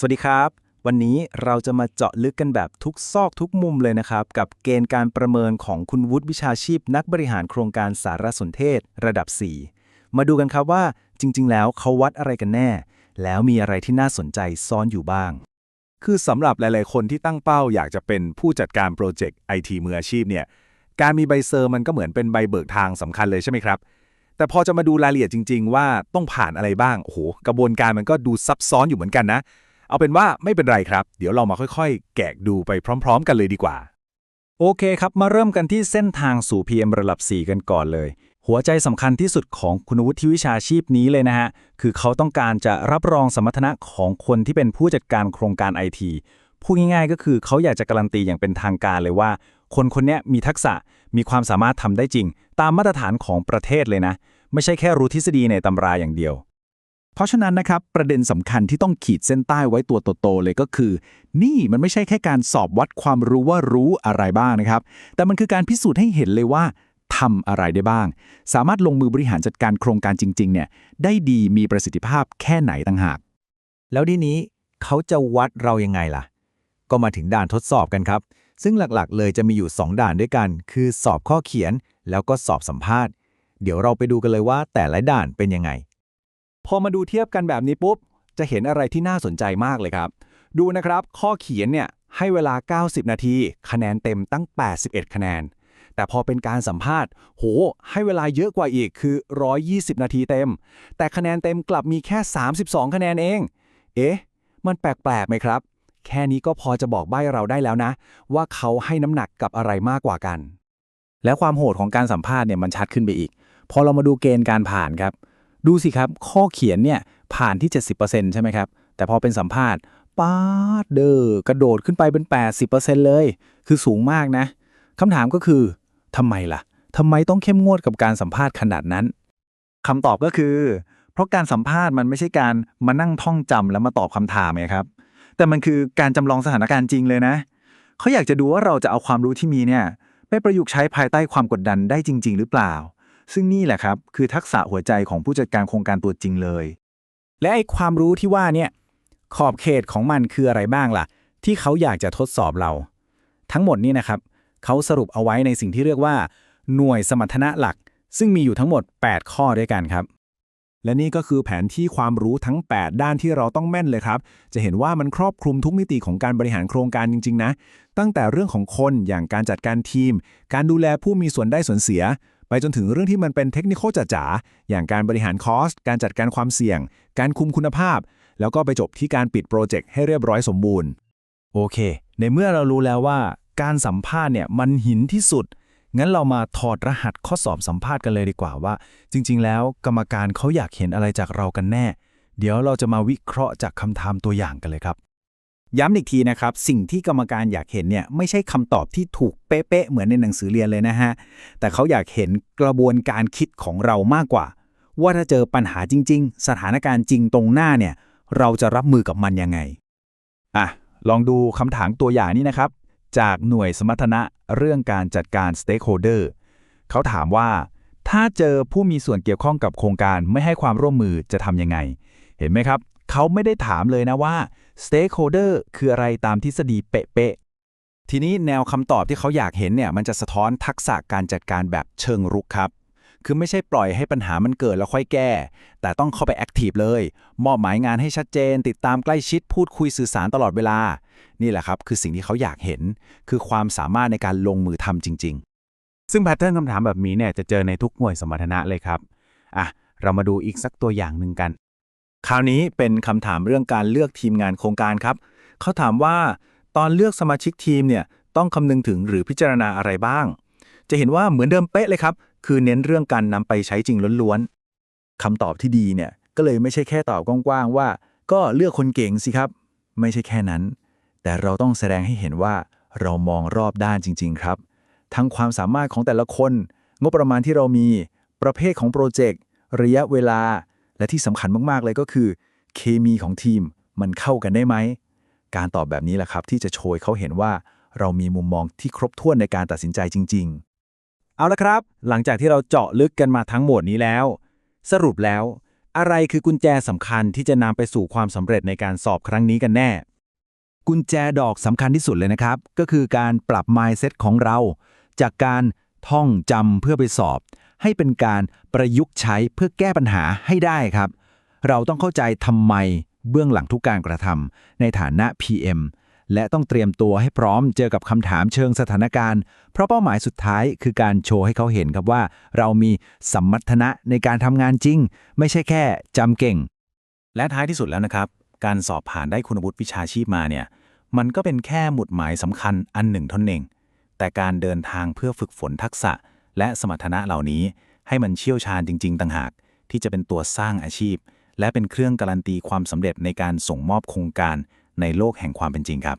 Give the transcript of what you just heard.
สวัสดีครับ วันนี้เราจะมาเจาะลึกกันแบบทุกซอกทุกมุมเลยนะครับ กับเกณฑ์การประเมินของคุณวุฒิวิชาชีพ นักบริหารโครงการสารสนเทศ ระดับ 4 มาดูกันครับว่าจริง ๆ แล้วเขาวัดอะไรกันแน่ แล้วมีอะไรที่น่าสนใจซ่อนอยู่บ้าง คือสำหรับหลาย ๆ คนที่ตั้งเป้าอยากจะเป็นผู้จัดการโปรเจกต์ไอทีมืออาชีพเนี่ยการมีใบเซอร์มันก็เหมือนเป็นใบเบิกทางสำคัญเลยใช่ไหมครับแต่พอจะมาดูรายละเอียดจริง ๆ ว่าต้องผ่านอะไรบ้างโอ้โหกระบวนการมันก็ดูซับซ้อนอยู่เหมือนกันนะ เอาเป็นว่าไม่เป็นไรครับ เดี๋ยวเรามาค่อยๆ แกะดูไปพร้อม ๆ กันเลยดีกว่า โอเคครับ มาเริ่มกันที่เส้นทางสู่ PM ระดับ 4 กันก่อนเลย หัวใจสำคัญที่สุดของคุณวุฒิวิชาชีพนี้เลยนะฮะ คือเขาต้องการจะรับรองสมรรถนะของคนที่เป็นผู้จัดการโครงการไอทีพูดง่ายๆ ก็คือเขาอยากจะการันตีอย่างเป็นทางการเลยว่า คนคนนี้มีทักษะมีความสามารถทำได้จริง ตามมาตรฐานของประเทศเลยนะ ไม่ใช่แค่รู้ทฤษฎีในตำราอย่างเดียว เพราะฉะนั้นนะครับประเด็นสำคัญที่ต้องขีดเส้นใต้ไว้ตัวโตๆเลยก็คือ นี่มันไม่ใช่แค่การสอบวัดความรู้ว่ารู้อะไรบ้างนะครับ แต่มันคือการพิสูจน์ให้เห็นเลยว่าทำอะไรได้บ้าง สามารถลงมือบริหารจัดการโครงการจริง ๆ เนี่ย ได้ดีมีประสิทธิภาพแค่ไหนต่างหาก แล้วทีนี้เขาจะวัดเรายังไงล่ะ ก็มาถึงด่านทดสอบกันครับ ซึ่งหลักๆ เลยจะมีอยู่ 2 ด่านด้วยกัน คือสอบข้อเขียนแล้วก็สอบสัมภาษณ์ เดี๋ยวเราไปดูกันเลยว่าแต่ละด่านเป็นยังไง พอมาดูเทียบกันแบบนี้ปุ๊บ จะเห็นอะไรที่น่าสนใจมากเลยครับ ดูนะครับ ข้อเขียนเนี่ยให้เวลา 90 นาที คะแนนเต็มตั้ง 81 คะแนน แต่พอเป็นการสัมภาษณ์ โห ให้เวลาเยอะกว่าอีกคือ 120 นาทีเต็ม แต่คะแนนเต็มกลับมีแค่ 32 คะแนนเอง เอ๊ะ มันแปลกๆไหมครับ แค่นี้ก็พอจะบอกใบ้เราได้แล้วนะ ว่าเขาให้น้ำหนักกับอะไรมากกว่ากัน แล้วความโหดของการสัมภาษณ์เนี่ยมันชัดขึ้นไปอีก พอเรามาดูเกณฑ์การผ่านครับ ดูสิครับ ข้อเขียนเนี่ยผ่านที่ 70%ใช่ไหมครับ แต่พอเป็นสัมภาษณ์ป๊าเดอกระโดดขึ้นไปเป็น 80%เลย คือสูงมากนะคำถามก็คือทำไมล่ะทำไมต้องเข้มงวดกับการสัมภาษณ์ขนาดนั้น คำตอบก็คือ เพราะการสัมภาษณ์มันไม่ใช่การมานั่งท่องจำแล้วมาตอบคำถามไงครับ แต่มันคือการจำลองสถานการณ์จริงเลยนะ เขาอยากจะดูว่าเราจะเอาความรู้ที่มีเนี่ยไปประยุกต์ใช้ภายใต้ความกดดันได้จริง ๆ หรือเปล่า ซึ่งนี่แหละครับ คือทักษะหัวใจของผู้จัดการโครงการตัวจริงเลย และไอ้ความรู้ที่ว่าเนี่ยขอบเขตของมันคืออะไรบ้างล่ะ ที่เขาอยากจะทดสอบเรา ทั้งหมดนี่นะครับเขาสรุปเอาไว้ในสิ่งที่เรียกว่า หน่วยสมรรถนะหลัก ซึ่งมีอยู่ทั้งหมด 8 ข้อด้วยกันครับและนี่ก็คือแผนที่ความรู้ทั้ง 8 ด้านที่เราต้องแม่นเลยครับ จะเห็นว่ามันครอบคลุมทุกมิติของการบริหารโครงการจริง ๆ นะ ตั้งแต่เรื่องของคนอย่างการจัดการทีม การดูแลผู้มีส่วนได้ส่วนเสีย ไปจนถึงเรื่องที่มันเป็นเทคนิคจ๋าๆอย่างการบริหารคอสการจัดการความเสี่ยง การคุมคุณภาพ แล้วก็ไปจบที่การปิดโปรเจกต์ให้เรียบร้อยสมบูรณ์ โอเค ในเมื่อเรารู้แล้วว่า การสัมภาษณ์เนี่ยมันหินที่สุด งั้นเรามาถอดรหัสข้อสอบสัมภาษณ์กันเลยดีกว่าว่า จริง ๆ แล้วกรรมการเขาอยากเห็นอะไรจากเรากันแน่ เดี๋ยวเราจะมาวิเคราะห์จากคำถามตัวอย่างกันเลยครับ ย้ำอีกทีนะครับ สิ่งที่กรรมการอยากเห็นเนี่ยไม่ใช่คำตอบที่ถูกเป๊ะๆเหมือนในหนังสือเรียนเลยนะฮะ แต่เขาอยากเห็นกระบวนการคิดของเรามากกว่า ว่าถ้าเจอปัญหาจริง ๆ สถานการณ์จริงตรงหน้าเนี่ย เราจะรับมือกับมันยังไง อะ ลองดูคำถามตัวอย่างนี้นะครับ จากหน่วยสมรรถนะเรื่องการจัดการ stakeholder เขาถามว่า ถ้าเจอผู้มีส่วนเกี่ยวข้องกับโครงการไม่ให้ความร่วมมือจะทำยังไง เห็นไหมครับ เขาไม่ได้ถามเลยนะว่า stakeholder คืออะไรตามทฤษฎีเป๊ะๆ ทีนี้แนวคำตอบที่เขาอยากเห็นเนี่ยมันจะสะท้อนทักษะการจัดการแบบเชิงรุกครับ คือไม่ใช่ปล่อยให้ปัญหามันเกิดแล้วค่อยแก้ แต่ต้องเข้าไปแอคทีฟเลย มอบหมายงานให้ชัดเจน ติดตามใกล้ชิดพูดคุยสื่อสารตลอดเวลา นี่แหละครับคือสิ่งที่เขาอยากเห็น คือความสามารถในการลงมือทำจริง ๆ ซึ่งแพทเทิร์นคำถามแบบนี้เนี่ยจะเจอในทุกหน่วยสมรรถนะเลยครับอะเรามาดูอีกสักตัวอย่างหนึ่งกัน คราวนี้เป็นคำถามเรื่องการเลือกทีมงานโครงการครับ เขาถามว่าตอนเลือกสมาชิกทีมเนี่ยต้องคำนึงถึงหรือพิจารณาอะไรบ้าง จะเห็นว่าเหมือนเดิมเป๊ะเลยครับ คือเน้นเรื่องการนำไปใช้จริงล้วนๆคำตอบที่ดีเนี่ยก็เลยไม่ใช่แค่ตอบกว้างๆว่า ก็เลือกคนเก่งสิครับ ไม่ใช่แค่นั้น แต่เราต้องแสดงให้เห็นว่าเรามองรอบด้านจริง ๆ ครับ ทั้งความสามารถของแต่ละคน งบประมาณที่เรามี ประเภทของโปรเจกต์ ระยะเวลา และที่สำคัญมากๆเลยก็คือ เคมีของทีมมันเข้ากันได้ไหม การตอบแบบนี้แหละครับ ที่จะโชยเขาเห็นว่าเรามีมุมมองที่ครบถ้วนในการตัดสินใจจริง ๆ เอาละครับ หลังจากที่เราเจาะลึกกันมาทั้งหมดนี้แล้ว สรุปแล้ว อะไรคือกุญแจสำคัญที่จะนำไปสู่ความสำเร็จในการสอบครั้งนี้กันแน่ กุญแจดอกสำคัญที่สุดเลยนะครับ ก็คือการปรับ mindset ของเรา จากการท่องจำเพื่อไปสอบ ให้เป็นการประยุกต์ใช้เพื่อแก้ปัญหาให้ได้ครับ เราต้องเข้าใจทำไมเบื้องหลังทุกการกระทำในฐานะ PM และต้องเตรียมตัวให้พร้อมเจอกับคำถามเชิงสถานการณ์ เพราะเป้าหมายสุดท้ายคือการโชว์ให้เขาเห็นครับว่า เรามีสมมัทนะในการทำงานจริง ไม่ใช่แค่จำเก่ง และท้ายที่สุดแล้วนะครับ การสอบผ่านได้คุณวุฒิวิชาชีพมาเนี่ย มันก็เป็นแค่หมุดหมายสำคัญอันหนึ่งเท่านั้นเอง แต่การเดินทางเพื่อฝึกฝนทักษะ และสมรรถนะเหล่านี้ให้มันเชี่ยวชาญจริง ๆ ต่างหาก ที่จะเป็นตัวสร้างอาชีพ และเป็นเครื่องการันตีความสำเร็จในการส่งมอบโครงการในโลกแห่งความเป็นจริงครับ